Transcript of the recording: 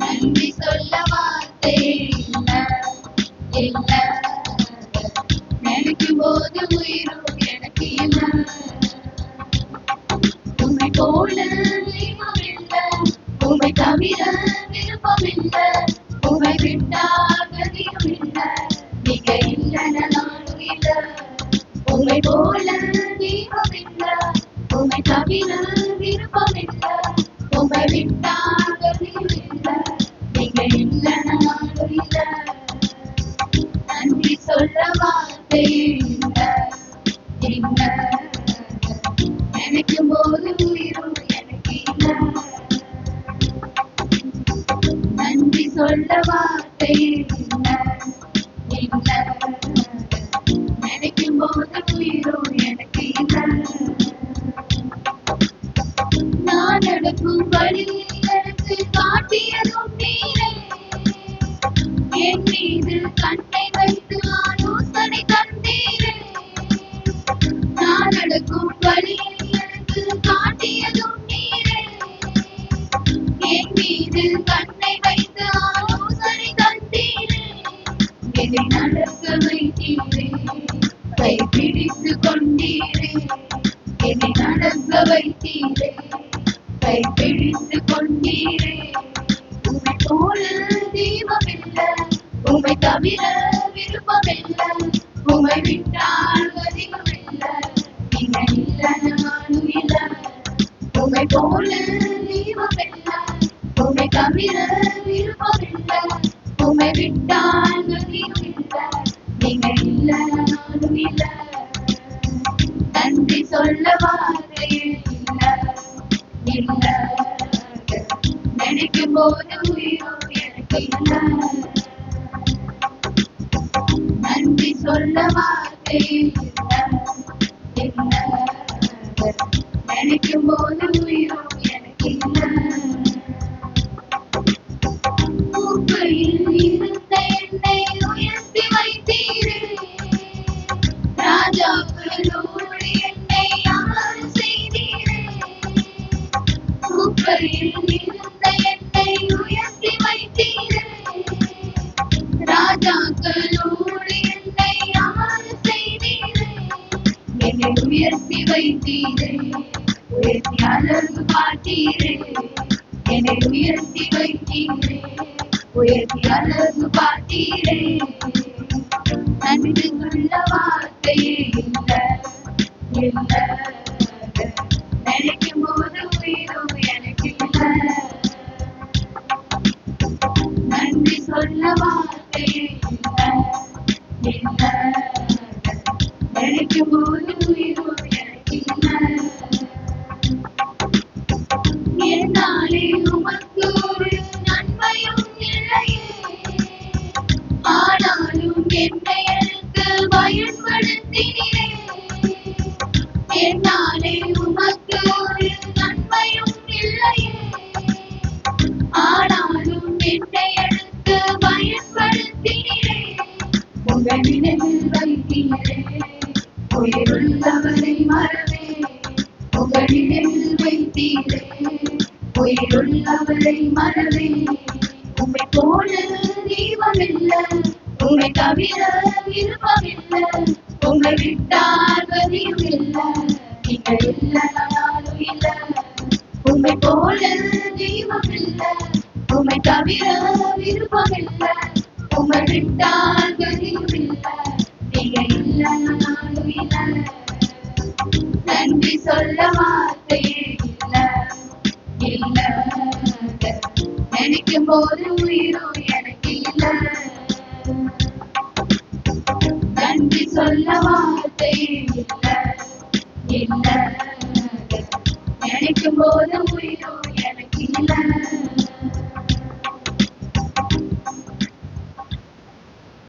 நன்றி சொல்ல வார்த்தை இல்ல. நினைக்கும் போது உயிரும் எனக்கு உண்மை போல தெய்வம் உண்மை தவிர விருப்பம் இல்லை உண்மை விட்டால் கதியும் நீங்க நானும் உண்மை போல தெய்வம் உண்மை தவிர விருப்பம் உண்மை நினைக்கும் போது உயிரும் எனக்கு நன்றி சொல்ல வார்த்தை நினைக்கும் போது உயிரும் எனக்கு நான் நடக்கும் வழி எனக்கு காட்டியது நடக்கும் வழியில் எனக்கு காட்டியதும் நீரே. என் மீது கண்ணை வைத்து ஆலோசனை தந்தீரே. என்னை நடக்க வைத்தீரே. கை பிடித்து கொண்டீரே. என்னை நடக்க வைத்தீரே. கை பிடித்து கொண்டீரே. உமை போல உமை தவிர விருப்பமில்லை. உமை விட்டால் போல தெய்வம் இல்ல உமை தவிர விருப்பம் இல்ல உமை விட்டால் அதிகம் இல்ல நீங்க இல்ல நானும் இல்ல நன்றி சொல்ல வார்த்தை இல்ல இல்ல நினைக்கும் போது உயிரும் எனக்கு இல்ல நன்றி சொல்ல வார்த்தை உயர்த்தி வைத்தீரே உயர்த்தி அழகு பார்த்தீரே என்னை உயர்த்தி வைத்தீரே உயர்த்தி அழகு பார்த்தீரே நன்றி சொல்ல வார்த்தையே இல்ல இல்ல நினைக்கும் போது உயிரும் எனக்கு இல்ல நன்றி சொல்ல வார்த்தையே இல்ல இல்ல நினைக்கும் போது உயிரும் உயிருள்ளவரை மறவே. உம்மை போல தீபமில்லை இல்ல உம்மை தவிர விருப்பமில்லை. இல்ல உம்மை விட்டால் கதியும் இல்லை நீங்க இல்ல. இல்லை இல்ல உம்மை போல தீபமில்லை இல்ல உம்மை தவிர விருப்பமில்லை. இல்ல உம்மை விட்டால் கதியும் இல்லை நீங்க இல்ல இல்லை. நன்றி சொல்ல வார்த்தையே. ஒரு உயிரும் எனக்கு இல்ல. நன்றி சொல்ல வார்த்தை இல்ல இல்ல. நினைக்கும் போது உயிரும் எனக்கு இல்லை.